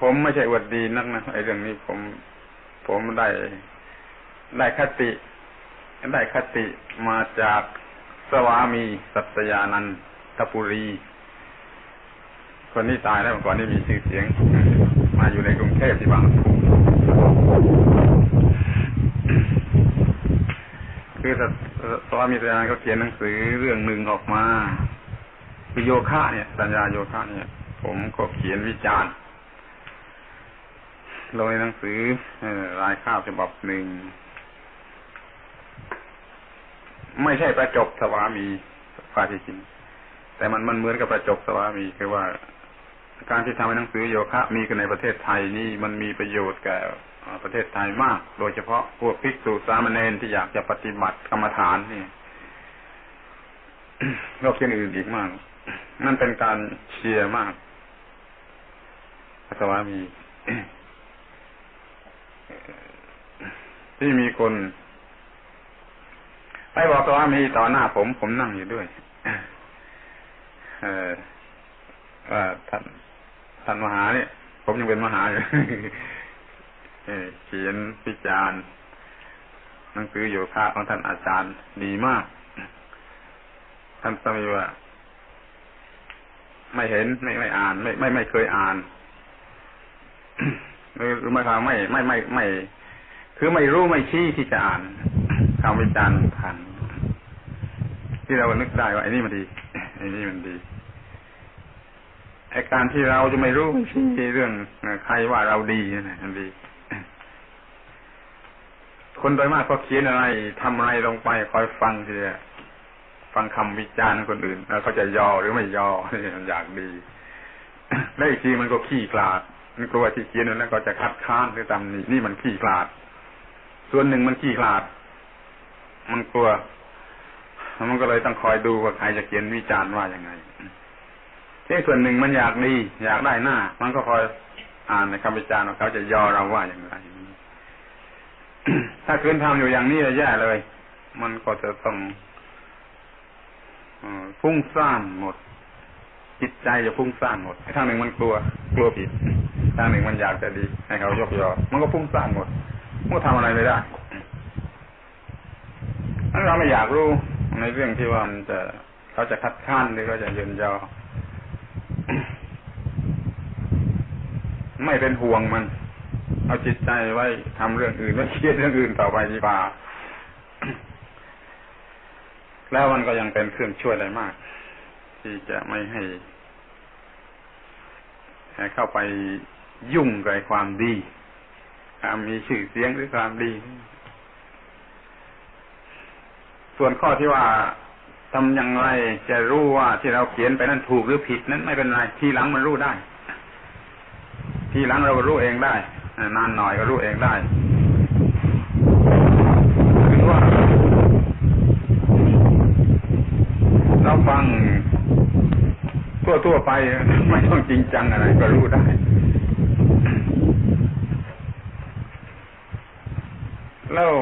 ผมไม่ใช่อวดดีนักนะไอ้เรื่องนี้ผม ผมได้ได้คติ ได้คติมาจากสวามีสัตยานันทปุรี คนนี้ตายแล้วเมื่อก่อนนี่มีชื่อเสียง มาอยู่ในกรุงเทพที่บางูคือสวามีสัตยานันเขาเขียนหนังสือเรื่องหนึ่งออกมาคือโยคะเนี่ย สัญญาโยคะเนี่ย ผมก็เขียนวิจารณ์ ลงในหนังสือรายข้าวฉบับหนึ่ง ไม่ใช่ประจบสวามีฟาทิชิน แต่มันมันเหมือนกับประจบสวามีคือว่า การที่ทำให้หนังสือโยคะ มีกันในประเทศไทยนี่มันมีประโยชน์แก่ประเทศไทยมาก โดยเฉพาะพวกภิกษุสามเณรที่อยากจะปฏิบัติกรรมฐานนี่ก็เขียนอื่นอีกมาก นั่นเป็นการเชียร์มากสวามี ที่มีคนไปบอกว่ามีต่อหน้าผม ผมนั่งอยู่ด้วยเออว่าท่านท่านมหาเนี่ย ผมยังเป็นมหาอยู่เขียนพิจารณ์หนังสือโยคะของท่านอาจารย์ดีมาก ท่านสมัยว่า ไม่เห็นไม่ไม่อ่าน ไม่ไม่ไม่เคยอ่าน หรือไม่ครับไม่ไม่ไม่ไม่ คือไม่รู้ไม่ชี้ที่จะอ่านคำวิจารณ์ผ่านที่เรานึกได้ว่าไอ้นี่มันดีไอ้นี่มันดีไอ้การที่เราจะไม่รู้ไม่ชี้เรื่องใครว่าเราดีนะมันดีคนโดยมากก็เขียนอะไรทำอะไรลงไปคอยฟังทีเดียฟังคำวิจารณ์คนอื่น แล้วเขาจะยอหรือไม่ยอมันอยากดีแล้วอีกทีมันก็ขี้กลาด กลัวที่เขียนนั้นก็จะคัดค้านหรือตำหนินี่มันขี้กลาด ส่วนหนึ่งมันขี้กลาด มันกลัว มันก็เลยต้องคอยดูว่าใครจะเขียนวิจารณ์ว่าอย่างไงที่ส่วนหนึ่งมันอยากดี อยากได้หน้า มันก็คอยอ่านในคำวิจารณ์ว่าเขาจะย่อเราว่าอย่างไร ถ้าคืนทำอยู่อย่างนี้จะแย่เลย มันก็จะต้องฟุ้งซ่านหมด จิตใจจะฟุ้งซ่านหมดทางหนึ่งมันกลัว กลัวผิด ทางหนึ่งมันอยากจะดี ให้เขายกยอ มันก็ฟุ้งซ่านหมดมันก็ทำอะไรไม่ได้ถ้าเราไม่อยากรู้ในเรื่องที่ว่ามันจะเขาจะคัดค้านหรือเขาจะยืนยอ ไม่เป็นห่วงมัน เอาจิตใจไว้ทำเรื่องอื่นไม่คิดเรื่องอื่นต่อไปดีกว่าแล้วมันก็ยังเป็นเครื่องช่วยอะไรมาก ที่จะไม่ให้เข้าไป ยุ่งกับความดีความมีชื่อเสียงหรือความดี ส่วนข้อที่ว่าทำอย่างไรจะรู้ว่าที่เราเขียนไปนั้นถูกหรือผิดนั้นไม่เป็นไร ทีหลังมันรู้ได้ ทีหลังเรารู้เองได้นานหน่อยก็รู้เองได้ถึงว่าเราฟังทั่วทั่วไปไม่ต้องจริงจังอะไรก็รู้ได้ แล้ว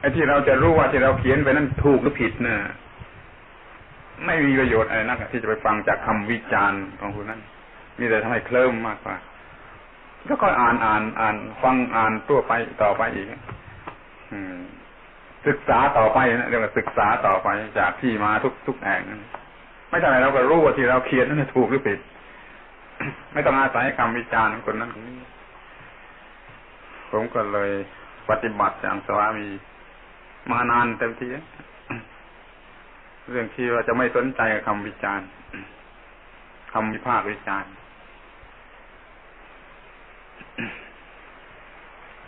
ไอ้ ที่เราจะรู้ว่าที่เราเขียนไปนั้นถูกหรือผิดเนะ่ะไม่มีประโยชน์อะไรนักที่จะไปฟังจากคำวิจารณ์ของคุณนั้นมีแต่ทำให้เคลิ้มมากกว่าแล้วก็อ่านอ่านอ่านฟังอ่านตัวไปต่อไปอีกศึกษาต่อไปนะเรียกว่าศึกษาต่อไปจากที่มาทุกทุกแห่งไม่ใช่เราก็รู้ว่าที่เราเขียนนั้นถูกหรือผิด ไม่ต้องอาศัยคำวิจารณ์ของคนนั้นคนนี้ผมก็เลยปฏิบัติอย่างสวามี มานานเต็มทีเรื่องที่ว่าจะไม่สนใจคำวิจารณ์คำวิพากษ์วิจารณ์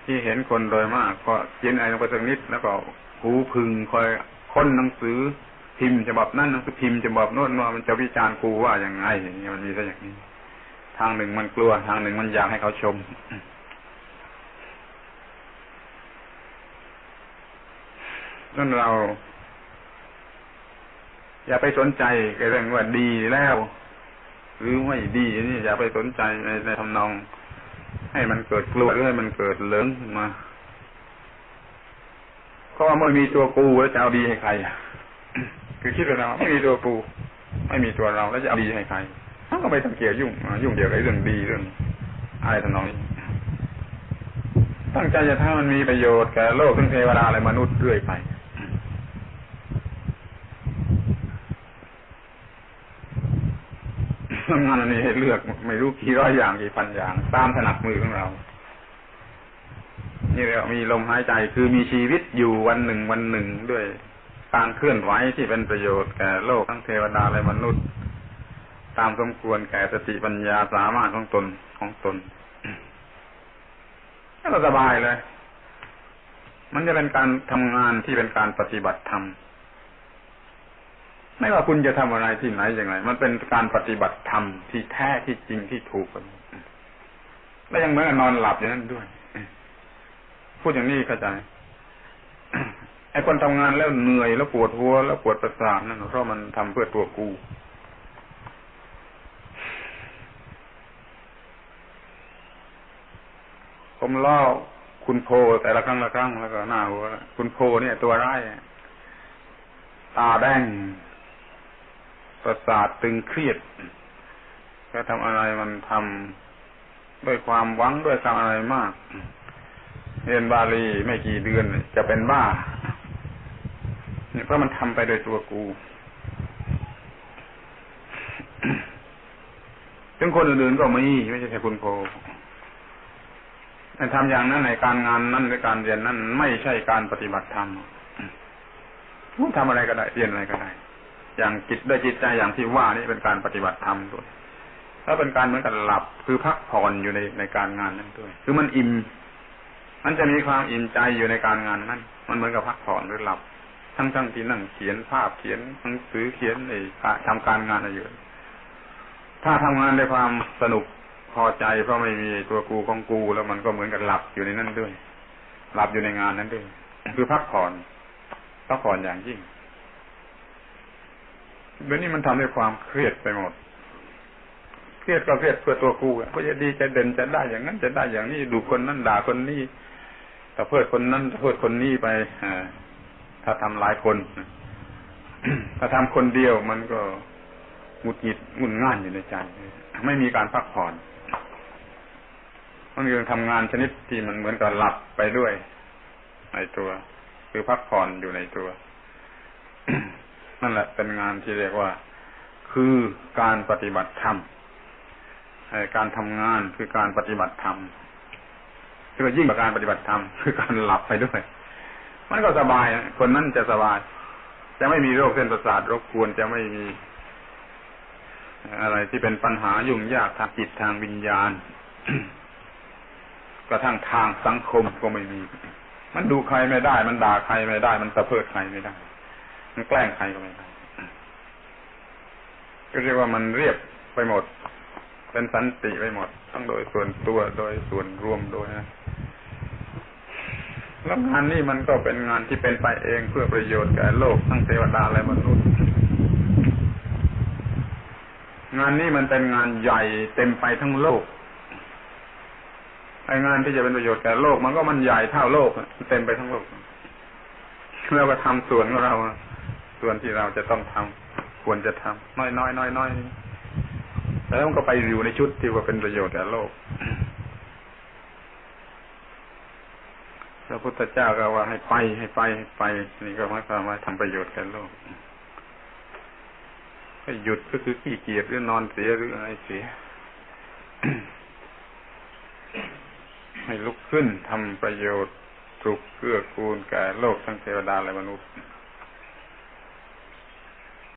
ที่เห็นคนโดยมากก็เขียนอะไรลงไปสักนิดแล้วก็หูพึงคอยค้นหนังสือพิมพ์ฉบับนั้นหนังสือพิมพ์ฉบับโน้นว่ามันจะวิจารณ์ครูว่าอย่างไงอย่างนี้มันมีซะอย่างนี้ ทางหนึ่งมันกลัว ทางหนึ่งมันอยากให้เขาชม นั่นเรา อย่าไปสนใจเรื่องว่าดีแล้ว หรือไม่ดีนี่อย่าไปสนใจในในทำนอง ให้มันเกิดกลัวหรือให้มันเกิดเลิงมาเพราะว่าเมื่อมีตัวกูแล้วจะเอาดีให้ใครคือคิดว่าเราไม่มีตัวกูไม่มีตัวเราแล้วจะเอาดีให้ใครเขาก็ไม่ต้องเกี่ยวยุ่งยุ่งเกี่ยวกับเรื่องดีเรื่องอะไรทำนองนี้ตั้งใจจะทำมันมีประโยชน์แก่โลกทั้งเทวดาและมนุษย์เรื่อยไป ทำงานอันนี้ให้เลือกไม่รู้กี่ร้อยอย่างกี่พันอย่าง ตามถนัดมือของเรา นี่เรียกว่ามีลมหายใจคือมีชีวิตอยู่วันหนึ่งวันหนึ่งด้วยการเคลื่อนไหวที่เป็นประโยชน์แก่โลกทั้งเทวดาและมนุษย์ ตามสมควรแก่สติปัญญาสามารถของตนของตนก็สบายเลย มันจะเป็นการทำงานที่เป็นการปฏิบัติธรรม ไม่ว่าคุณจะทำอะไรที่ไหนอย่างไร มันเป็นการปฏิบัติธรรมที่แท้ที่จริงที่ถูกกันและยังเหมือนกับนอนหลับอย่างนั้นด้วย พูดอย่างนี้เข้าใจไอ้คนทำงานแล้วเหนื่อยแล้วปวดหัวแล้วปวดประสาทนั่นเพราะมันทำเพื่อตัวกู ผมเล่าคุณโพแต่ละครั้งละครั้งแล้วก็หน้าหัวคุณโพเนี่ยตัวร้ายตาแดง ประสาทตึงเครียดก็ทำอะไรมันทำด้วยความหวังด้วยความอะไรมาก เรียนบาลีไม่กี่เดือนจะเป็นบ้าเนี่ยเพราะมันทำไปโดยตัวกูถึงคนอื่นๆก็มีไม่ใช่แค่คุณโพทำอย่างนั้นในการงานนั้นหรือการเรียนนั้น ไม่ใช่การปฏิบัติธรรมทำอะไรก็ได้ เรียนอะไรก็ได้ อย่างจิตด้วยจิตใจอย่างที่ว่านี่เป็นการปฏิบัติธรรมด้วยถ้าเป็นการเหมือนกันหลับคือพักผ่อนอยู่ในในการงานนั้นด้วย คือมันอิ่มมันจะมีความอิ่มใจอยู่ในการงานนั้น มันเหมือนกับพักผ่อนหรือหลับ ทั้งทั้งที่นั่งเขียนภาพเขียนหนังสือเขียนในทำการงานอะไรอยู่ ถ้าทำงานด้วยความสนุกพอใจเพราะไม่มีตัวกูของกู แล้วมันก็เหมือนกับหลับอยู่ในนั้นด้วย หลับอยู่ในงานนั้นด้วย คือพักผ่อนพักผ่อนอย่างยิ่ง เดี๋ยวนี้มันทำด้วยความเครียดไปหมด เครียดก็เครียดเพื่อตัวกูเพื่อจะดีจะเด่นจะได้อย่างนั้นจะได้อย่างนี้ดูคนนั้นด่าคนนี้แต่เพื่อคนนั้นเพื่อคนนี้ไปถ้าทำหลายคน ถ้าทำคนเดียวมันก็หงุดหงิดงุนง่านอยู่ในใจไม่มีการพักผ่อนมันคือทำงานชนิดที่มันเหมือนกับหลับไปด้วยในตัว คือพักผ่อนอยู่ในตัว นั่นแหละเป็นงานที่เรียกว่า คือการปฏิบัติธรรมการทำงานคือการปฏิบัติธรรมคือยิ่งกว่าการปฏิบัติธรรมคือการหลับไปด้วย มันก็สบายคนนั้นจะสบาย จะไม่มีโรคเส้นประสาทรบกวนจะไม่มี อะไรที่เป็นปัญหายุ่งยากทางจิตทางวิญญาณกระทั่งทางสังคมก็ไม่มี มันดูใครไม่ได้ มันด่าใครไม่ได้ มันตะเพิดใครไม่ได้ มันแกล้งใครก็ไม่ได้ก็เรียกว่ามันเรียบไปหมด เป็นสันติไปหมด ทั้งโดยส่วนตัวโดยส่วนรวมโดยนะแล้วงานนี้มันก็เป็นงานที่เป็นไปเองเพื่อประโยชน์แก่โลกทั้งเทวดาและมนุษย์ งานนี้มันเป็นงานใหญ่เต็มไปทั้งโลกไองานที่จะเป็นประโยชน์แก่โลก มันก็มันใหญ่เท่าโลกเต็มไปทั้งโลกเราก็ทำส่วนของเรา ส่วนที่เราจะต้องทำควรจะทำน้อยน้อยน้อยน้อยแล้วมันก็ไปอยู่ในชุดที่ว่าเป็นประโยชน์แก่โลกพระพุทธเจ้าก็ว่าให้ไปให้ไปให้ไปนี่ก็หมายความว่าทำประโยชน์แก่โลกให้หยุดก็คือขี้เกียจหรือนอนเสียหรืออะไรเสียให้ลุกขึ้นทำประโยชน์ถูกเกื้อกูลแก่โลกทั้งเทวดาและมนุษย์